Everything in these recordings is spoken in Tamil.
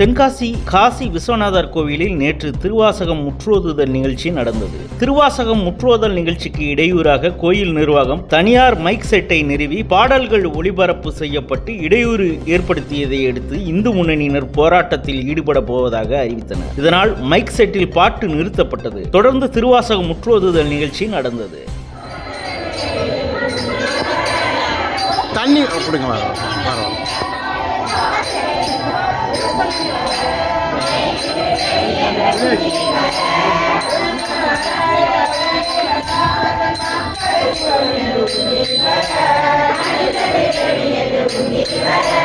தென்காசி காசி விஸ்வநாதர் கோவிலில் நேற்று திருவாசகம் முற்றோதுதல் நிகழ்ச்சி நடந்தது. திருவாசகம் முற்றோதல் நிகழ்ச்சிக்கு இடையூறாக கோயில் நிர்வாகம் தனியார் மைக் செட்டை நிறுவி பாடல்கள் ஒளிபரப்பு செய்யப்பட்டு இடையூறு ஏற்படுத்தியதை அடுத்து இந்து முன்னணியினர் போராட்டத்தில் ஈடுபட போவதாக அறிவித்தனர். இதனால் மைக் செட்டில் பாட்டு நிறுத்தப்பட்டது. தொடர்ந்து திருவாசகம் முற்றோதுதல் நிகழ்ச்சி நடந்தது. தண்ணி அப்படிங்களா? Thank you.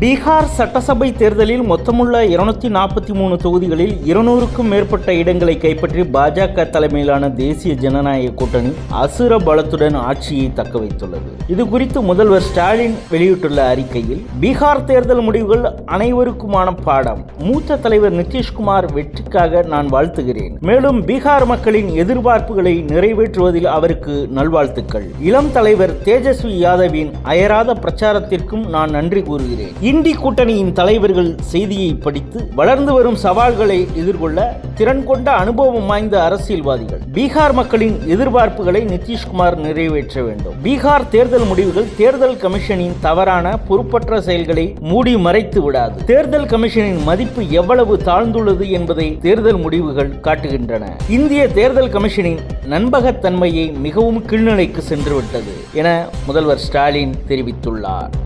பீகார் சட்டசபை தேர்தலில் மொத்தமுள்ள இருநூத்தி நாற்பத்தி மூணு தொகுதிகளில் இருநூறுக்கும் மேற்பட்ட இடங்களை கைப்பற்றி பாஜக தலைமையிலான தேசிய ஜனநாயக கூட்டணி அசுர பலத்துடன் ஆட்சியை தக்க வைத்துள்ளது. இது குறித்து முதல்வர் ஸ்டாலின் வெளியிட்டுள்ள அறிக்கையில் பீகார் தேர்தல் முடிவுகள் அனைவருக்குமான பாடம். மூத்த தலைவர் நிதிஷ்குமார் வெற்றிக்காக நான் வாழ்த்துகிறேன். மேலும் பீகார் மக்களின் எதிர்பார்ப்புகளை நிறைவேற்றுவதில் அவருக்கு நல்வாழ்த்துக்கள். இளம் தலைவர் தேஜஸ்வி யாதவின் அயராத பிரச்சாரத்திற்கும் நான் நன்றி கூறுகிறேன். கிண்டி கூட்டணியின் தலைவர்கள் செய்தியை படித்து வளர்ந்து வரும் சவால்களை எதிர்கொள்ள திறன் கொண்ட அனுபவம் வாய்ந்த அரசியல்வாதிகள். பீகார் மக்களின் எதிர்பார்ப்புகளை நிதிஷ்குமார் நிறைவேற்ற வேண்டும். பீகார் தேர்தல் முடிவுகள் தேர்தல் கமிஷனின் தவறான பொறுப்பற்ற செயல்களை மூடி மறைத்து விடாது. தேர்தல் கமிஷனின் மதிப்பு எவ்வளவு தாழ்ந்துள்ளது என்பதை தேர்தல் முடிவுகள் காட்டுகின்றன. இந்திய தேர்தல் கமிஷனின் நண்பகத்தன்மையை மிகவும் கீழ்நிலைக்கு சென்றுவிட்டது என முதல்வர் ஸ்டாலின் தெரிவித்துள்ளார்.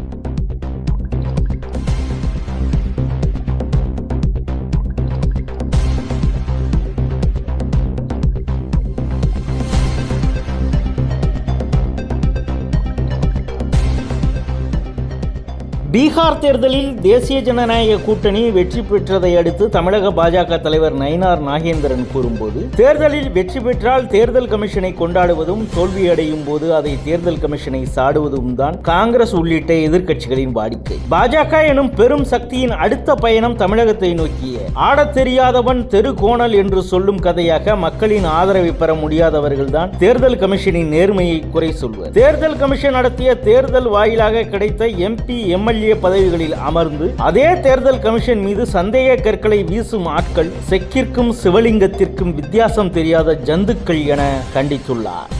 பீகார் தேர்தலில் தேசிய ஜனநாயக கூட்டணி வெற்றி பெற்றதை அடுத்து தமிழக பாஜக தலைவர் நயினார் நாகேந்திரன் கூறும்போது தேர்தலில் வெற்றி பெற்றால் தேர்தல் கமிஷனை கொண்டாடுவதும் தோல்வியடையும் போது அதை தேர்தல் கமிஷனை சாடுவதும் தான் காங்கிரஸ் உள்ளிட்ட எதிர்க்கட்சிகளின் வாடிக்கை. பாஜக எனும் பெரும் சக்தியின் அடுத்த பயணம் தமிழகத்தை நோக்கிய ஆடத் தெரியாதவன் தெரு கோணல் என்று சொல்லும் கதையாக மக்களின் ஆதரவை பெற முடியாதவர்கள்தான் தேர்தல் கமிஷனின் நேர்மையை குறை சொல்வர். தேர்தல் கமிஷன் நடத்திய தேர்தல் வாயிலாக கிடைத்த எம்பி எம்எல்ஏ பதவிகளில் அமர்ந்து அதே தேர்தல் கமிஷன் மீது சந்தேக கற்களை வீசும் ஆட்கள் செக்கிற்கும் சிவலிங்கத்திற்கும் வித்தியாசம் தெரியாத ஜந்துக்கள் என கண்டித்துள்ளார்.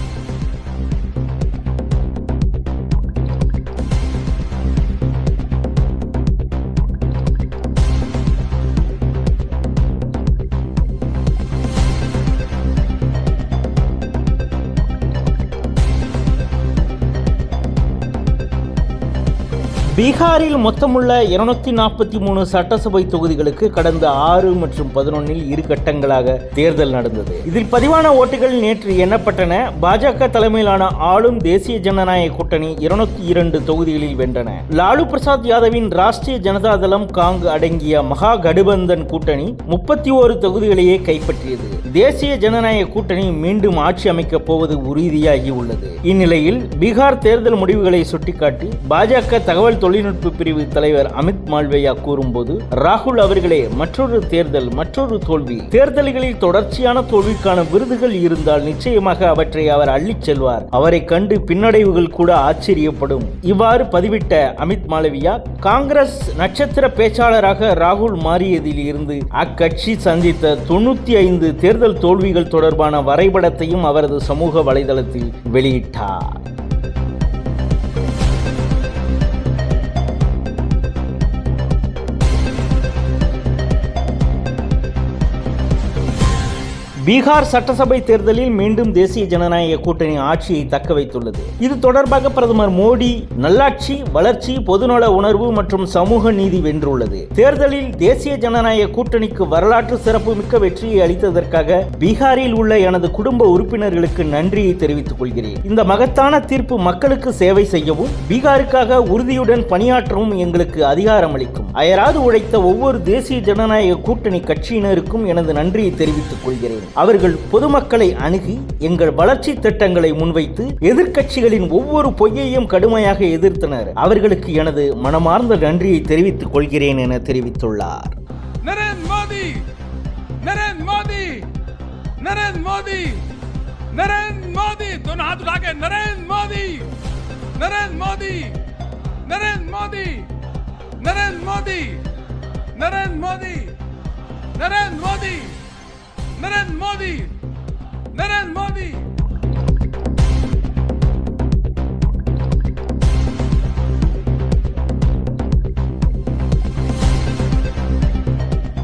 பீகாரில் மொத்தமுள்ள இருநூத்தி நாற்பத்தி மூணு சட்டசபை தொகுதிகளுக்கு கடந்த ஆறு மற்றும் பதினொன்னில் இரு கட்டங்களாக தேர்தல் நடந்தது. இதில் பதிவான ஓட்டுகள் நேற்று எண்ணப்பட்டன. பாஜக தலைமையிலான ஆளும் தேசிய ஜனநாயக கூட்டணி இருநூத்தி இரண்டு தொகுதிகளில் வென்றன. லாலு பிரசாத் யாதவின் ராஷ்டிரிய ஜனதா தளம் காங் அடங்கிய மகா கடுபந்தன் கூட்டணி முப்பத்தி ஓரு தொகுதிகளையே கைப்பற்றியது. தேசிய ஜனநாயக கூட்டணி மீண்டும் ஆட்சி அமைக்கப் போவது உறுதியாகி உள்ளது. இந்நிலையில் பீகார் தேர்தல் முடிவுகளை சுட்டிக்காட்டி பாஜக தகவல் தொழில்நுட்ப பிரிவு தலைவர் அமித் மால்வேயா கூறும்போது ராகுல் அவர்களே மற்றொரு தேர்தல் மற்றொரு தோல்வி. தேர்தல்களில் தொடர்ச்சியான தோல்விக்கான விருதுகள் இருந்தால் நிச்சயமாக அவற்றை அவர் அள்ளிச் செல்வார். அவரை கண்டு பின்னடைவுகள் கூட ஆச்சரியப்படும். இவ்வாறு பதிவிட்ட அமித் மாலவியா காங்கிரஸ் நட்சத்திர பேச்சாளராக ராகுல் மாறியதில் இருந்து அக்கட்சி சந்தித்த தொண்ணூத்தி ஐந்து தேர்தல் தோல்விகள் தொடர்பான வரைபடத்தையும் அவரது சமூக வலைதளத்தில் வெளியிட்டார். பீகார் சட்டசபை தேர்தலில் மீண்டும் தேசிய ஜனநாயக கூட்டணி ஆட்சியை தக்க வைத்துள்ளது. இது தொடர்பாக பிரதமர் மோடி நல்லாட்சி வளர்ச்சி பொதுநல உணர்வு மற்றும் சமூக நீதி வென்றுள்ளது. தேர்தலில் தேசிய ஜனநாயக கூட்டணிக்கு வரலாற்று சிறப்புமிக்க வெற்றியை அளித்ததற்காக பீகாரில் உள்ள எனது குடும்ப உறுப்பினர்களுக்கு நன்றியை தெரிவித்துக் கொள்கிறேன். இந்த மகத்தான தீர்ப்பு மக்களுக்கு சேவை செய்யவும் பீகாருக்காக உறுதியுடன் பணியாற்றவும் எங்களுக்கு அதிகாரம் அளிக்கும் அயராது உழைத்த ஒவ்வொரு தேசிய ஜனநாயக கூட்டணி கட்சியினருக்கும் எனது நன்றியை தெரிவித்துக் கொள்கிறேன் அவர்கள் பொதுமக்களை அணுகி எங்கள் வளர்ச்சி திட்டங்களை முன்வைத்து எதிர்க்கட்சிகளின் ஒவ்வொரு பொய்யையும் கடுமையாக எதிர்த்தனர் அவர்களுக்கு எனது மனமார்ந்த நன்றியை தெரிவித்துக் கொள்கிறேன் என தெரிவித்துள்ளார் नरेंद्र मोदी नरेंद्र मोदी नरेंद्र मोदी नरेंद्र मोदी दोनों हाथ उठा के Narendra Modi Narendra Modi Narendra Modi Narendra Modi! Narendra Modi! Narendra Modi! Narendra Modi! Narendra Modi!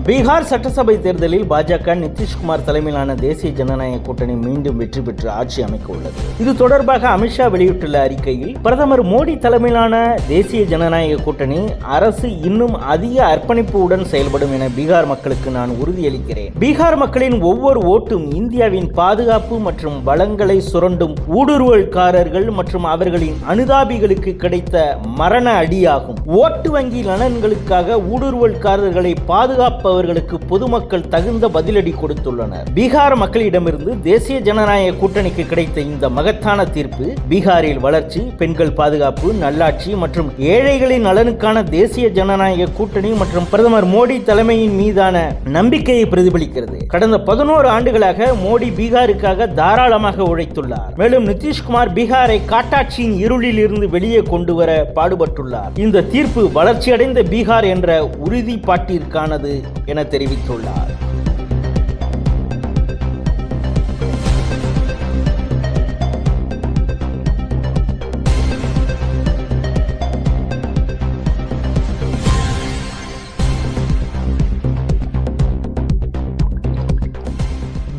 Bihar சட்டசபை தேர்தலில் பாஜக நிதிஷ்குமார் தலைமையிலான தேசிய ஜனநாயக கூட்டணி மீண்டும் வெற்றி பெற்று ஆட்சி அமைக்க உள்ளது. இது தொடர்பாக அமித்ஷா வெளியிட்டுள்ள அறிக்கையில் பிரதமர் மோடி தலைமையிலான தேசிய ஜனநாயக கூட்டணி அரசு இன்னும் அதிக அர்ப்பணிப்புடன் செயல்படும் என பீகார் மக்களுக்கு நான் உறுதியளிக்கிறேன். பீகார் மக்களின் ஒவ்வொரு ஓட்டும் இந்தியாவின் பாதுகாப்பு மற்றும் வளங்களை சுரண்டும் ஊடுருவல்காரர்கள் மற்றும் அவர்களின் அனுதாபிகளுக்கு கிடைத்த மரண அடியாகும். ஓட்டு வங்கி நலன்களுக்காக ஊடுருவல்காரர்களை பாதுகாப்ப என்பவர்களுக்கு பொதுமக்கள் தகுந்த பதிலடி கொடுத்துள்ளனர். பீகார் மக்களிடமிருந்து தேசிய ஜனநாயக கூட்டணிக்கு கிடைத்த இந்த மகத்தான தீர்ப்பு பீகாரில் வளர்ச்சி பெண்கள் பாதுகாப்பு நல்லாட்சி மற்றும் ஏழைகளின் நலனுக்கான தேசிய ஜனநாயக கூட்டணி மற்றும் பிரதமர் மோடி தலைமையின் மீதான நம்பிக்கையை பிரதிபலிக்கிறது. கடந்த பதினோரு ஆண்டுகளாக மோடி பீகாருக்காக தாராளமாக உழைத்துள்ளார். மேலும் நிதிஷ்குமார் பீகாரை காட்டாட்சியின் இருளில் இருந்து வெளியே கொண்டு வர பாடுபட்டுள்ளார். இந்த தீர்ப்பு வளர்ச்சியடைந்த பீகார் என்ற உறுதிப்பாட்டிற்கானது. என தெரிவித்துள்ளார்.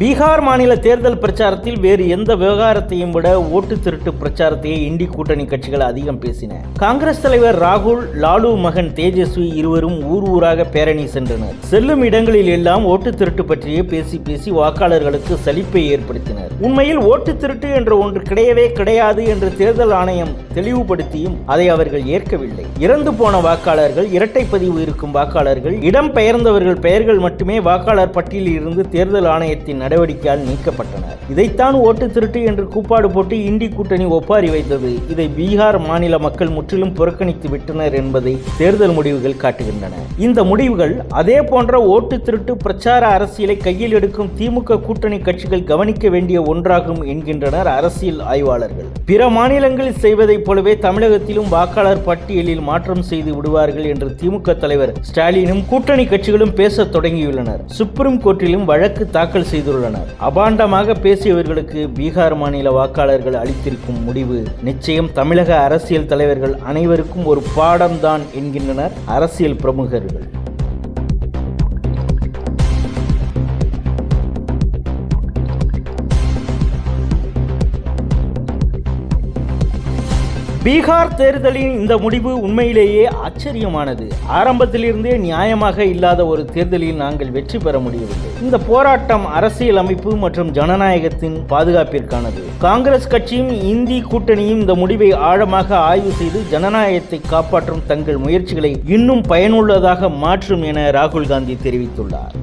பீகார் மாநில தேர்தல் பிரச்சாரத்தில் வேறு எந்த விவகாரத்தையும் விட ஓட்டு திருட்டு பிரச்சாரத்தையே இண்டி கூட்டணி கட்சிகள் அதிகம் பேசின. காங்கிரஸ் தலைவர் ராகுல் லாலு மகன் தேஜஸ்வி இருவரும் ஊர் ஊராக பேரணி சென்றனர். செல்லும் இடங்களில் எல்லாம் ஓட்டு திருட்டு பற்றியே பேசி பேசி வாக்காளர்களுக்கு சலிப்பை ஏற்படுத்தினர். உண்மையில் ஓட்டு திருட்டு என்ற ஒன்று கிடையவே கிடையாது என்று தேர்தல் ஆணையம் தெளிவுபடுத்தியும் அதை அவர்கள் ஏற்கவில்லை. இறந்து போன வாக்காளர்கள் இரட்டை பதிவு இருக்கும் வாக்காளர்கள் இடம் பெயர்ந்தவர்கள் பெயர்கள் மட்டுமே வாக்காளர் பட்டியலில் இருந்து தேர்தல் ஆணையத்தின் நடவடிக்கையால் நீக்கப்பட்டனர். இதைத்தான் ஓட்டு திருட்டு என்று கூப்பாடு போட்டு இந்தி கூட்டணி ஒப்பாரி வைத்தது. இதை பீகார் மாநில மக்கள் முற்றிலும் புறக்கணித்து விட்டனர் என்பதை தேர்தல் முடிவுகள் காட்டுகின்றன. இந்த முடிவுகள் அதே போன்ற ஓட்டு திருட்டு பிரச்சார அரசியலை கையில் எடுக்கும் திமுக கூட்டணி கட்சிகள் கவனிக்க வேண்டிய ஒன்றாகும் என்கின்றனர் அரசியல் ஆய்வாளர்கள். பிற மாநிலங்களில் செய்வதைப் போலவே தமிழகத்திலும் வாக்காளர் பட்டியலில் மாற்றம் செய்து விடுவார்கள் என்று திமுக தலைவர் ஸ்டாலினும் கூட்டணி கட்சிகளும் பேசத் தொடங்கியுள்ளனர். சுப்ரீம் கோர்ட்டிலும் வழக்கு தாக்கல் செய்துள்ளனர். அபாண்டமாக பேசியவர்களுக்கு பீகார் மாநில வாக்காளர்கள் அளித்திருக்கும் முடிவு நிச்சயம் தமிழக அரசியல் தலைவர்கள் அனைவருக்கும் ஒரு பாடம்தான் என்கின்றனர் அரசியல் பிரமுகர்கள். பீகார் தேர்தலின் இந்த முடிவு உண்மையிலேயே ஆச்சரியமானது ஆரம்பத்திலிருந்தே நியாயமாக இல்லாத ஒரு தேர்தலில் நாங்கள் வெற்றி பெற முடியவில்லை. இந்த போராட்டம் அரசியல் அமைப்பு மற்றும் ஜனநாயகத்தின் பாதுகாப்பிற்கானது. காங்கிரஸ் கட்சியும் இந்தி கூட்டணியும் இந்த முடிவை ஆழமாக ஆய்வு செய்து ஜனநாயகத்தை காப்பாற்றும் தங்கள் முயற்சிகளை இன்னும் பயனுள்ளதாக மாற்றும் என ராகுல் காந்தி தெரிவித்துள்ளார்.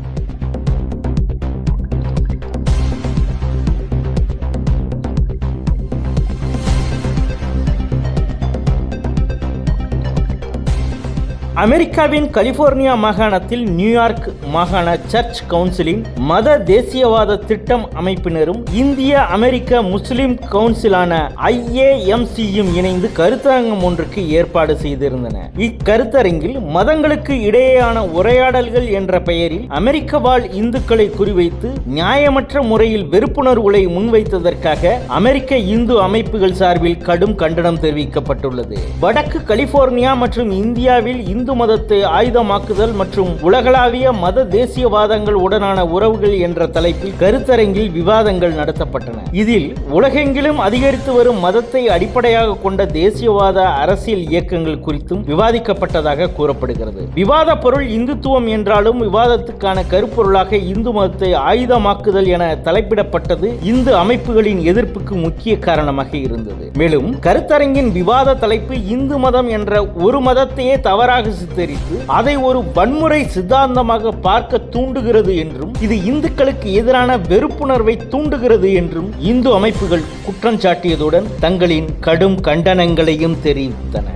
அமெரிக்காவின் கலிபோர்னியா மாகாணத்தில் நியூயார்க் மாகாண சர்ச் கவுன்சிலின் மத தேசியவாத திட்டம் அமைப்பினரும் இந்திய அமெரிக்க முஸ்லிம் கவுன்சிலான ஐஏஎம்சியும் இணைந்து கருத்தரங்கம் ஒன்றுக்கு ஏற்பாடு செய்திருந்தன. இக்கருத்தரங்கில் மதங்களுக்கு இடையேயான உரையாடல்கள் என்ற பெயரில் அமெரிக்க வாழ் இந்துக்களை குறிவைத்து நியாயமற்ற முறையில் வெறுப்புணர்வுகளை முன்வைத்ததற்காக அமெரிக்க இந்து அமைப்புகள் சார்பில் கடும் கண்டனம் தெரிவிக்கப்பட்டுள்ளது. வடக்கு கலிபோர்னியா மற்றும் இந்தியாவில் இந்து இந்து மதத்தை ஆயுதமாக்குதல் மற்றும் உலகளாவிய மத தேசியவாதங்கள் உடனான உறவுகள் என்ற தலைப்பில் கருத்தரங்கில் விவாதங்கள் நடத்தப்பட்டன. இதில் உலகெங்கிலும் அதிகரித்து வரும் மதத்தை அடிப்படையாக கொண்ட தேசியவாத அரசியல் இயக்கங்கள் குறித்தும் விவாதிக்கப்பட்டதாக கூறப்படுகிறது. விவாத பொருள் இந்துத்துவம் என்றாலும் விவாதத்துக்கான கருப்பொருளாக இந்து மதத்தை ஆயுதமாக்குதல் என தலைப்பிடப்பட்டது இந்து அமைப்புகளின் எதிர்ப்புக்கு முக்கிய காரணமாக இருந்தது. மேலும் கருத்தரங்கின் விவாத தலைப்பு இந்து மதம் என்ற ஒரு மதத்தையே தவறாக சித்தரித்து அதை ஒரு வன்முறை சித்தாந்தமாக பார்க்க தூண்டுகிறது என்றும் இது இந்துக்களுக்கு எதிரான வெறுப்புணர்வை தூண்டுகிறது என்றும் இந்து அமைப்புகள் குற்றம் சாட்டியதுடன் தங்களின் கடும் கண்டனங்களையும் தெரிவித்தன.